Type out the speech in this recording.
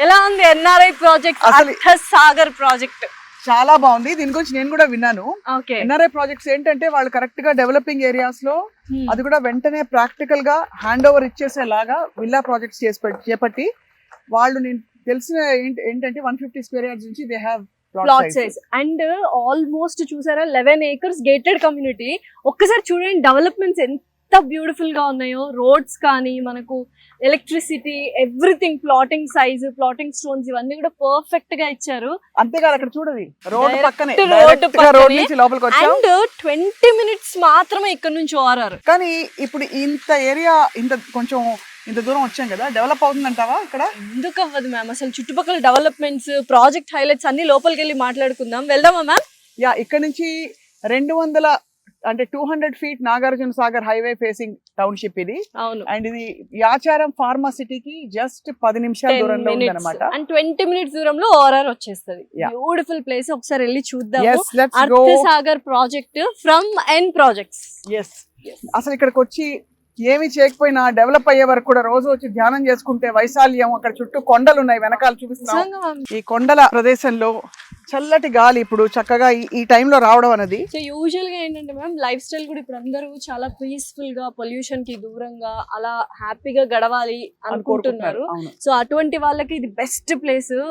ఎలా ఉంది NRI project? అసలు- సాగర్ ప్రాజెక్ట్. చాలా బాగుంది. దీని గురించి నేను కూడా విన్నాను. ఎన్ఆర్ఐ ప్రాజెక్ట్స్ ఏంటంటే వాళ్ళు కరెక్ట్గా డెవలపింగ్ ఏరియాస్లో అది కూడా వెంటనే ప్రాక్టికల్గా హ్యాండ్ ఓవర్ ఇచ్చేసేలాగా విల్లా ప్రాజెక్ట్స్ చేసి పెట్- చేపట్టి వాళ్ళు నేను తెలిసిన ఏంటి- ఏంటంటే వన్ ఫిఫ్టీ స్క్వేర్ యార్డ్స్ నుంచి they have plot size and almost చూసారా లెవెన్ ఏకర్స్ గేటెడ్ కమ్యూనిటీ ఒక్కసారి చూడండి డెవలప్మెంట్స్ ఎంత బ్యూటిఫుల్గా ఉన్నాయో రోడ్స్ కానీ మనకు electricity everything plotting size plotting stones ఇవన్నీ కూడా పర్ఫెక్ట్గా ఇచ్చారు. అంతేకాదు అక్కడ చూడది రోడ్ పక్కనే రోడ్. నుంచి లోపలికి వచ్చాం. అండ్ ట్వంటీ మినిట్స్ మాత్రమే ఇక్కడ నుంచి ఓఆర్ఆర్ కానీ ఇప్పుడు ఇంత ఏరియా ఇంత కొంచెం ఇంత దూరం వచ్చాం కదా డెవలప్ అవుతుందంటావా ఇక్కడ? ఎందుకు అవ్వదు మ్యామ్ అసలు చుట్టుపక్కల డెవలప్మెంట్స్ ప్రాజెక్ట్ హైలైట్స్ అన్ని లోపలికి వెళ్ళి మాట్లాడుకుందాం. వెళ్దామా మ్యామ్ యా ఇక్కడ నుంచి రెండు వందల అంటే two hundred feet Nagarjuna Sagar highway facing township ఇది. అవును. అండ్ ఇది యాచారం ఫార్మా సిటీకి జస్ట్ పది నిమిషాల దూరంలో ఉంది అనమాట అండ్ ట్వంటీ మినిట్స్ దూరంలో ఓఆర్ఆర్ వచ్చేస్తుంది. బ్యూటిఫుల్ ప్లేస్ ఒకసారి వెళ్ళి Artha Sagar project from N projects yes అసలు ఇక్కడికి వచ్చి ఏమి చేయకపోయినా డెవలప్ అయ్యే వరకు కూడా రోజు వచ్చి ధ్యానం చేసుకుంటే వైశాల్యం అక్కడ చుట్టూ కొండలు ఉన్నాయి వెనకాల చూపిస్తున్నాం. ఈ కొండల ప్రదేశంలో చల్లటి గాలి ఇప్పుడు చక్కగా ఈ- ఈ టైంలో రావడం అనేది. సో యూజువల్గా ఏంటంటే మ్యామ్ లైఫ్ స్టైల్ కూడా ఇప్పుడు అందరూ చాలా పీస్ఫుల్గా పొల్యూషన్కి దూరంగా అలా హ్యాపీగా గడవాలి అని అనుకుంటున్నారు. అవును. సో అటువంటి వాళ్ళకి ఇది బెస్ట్ ప్లేస్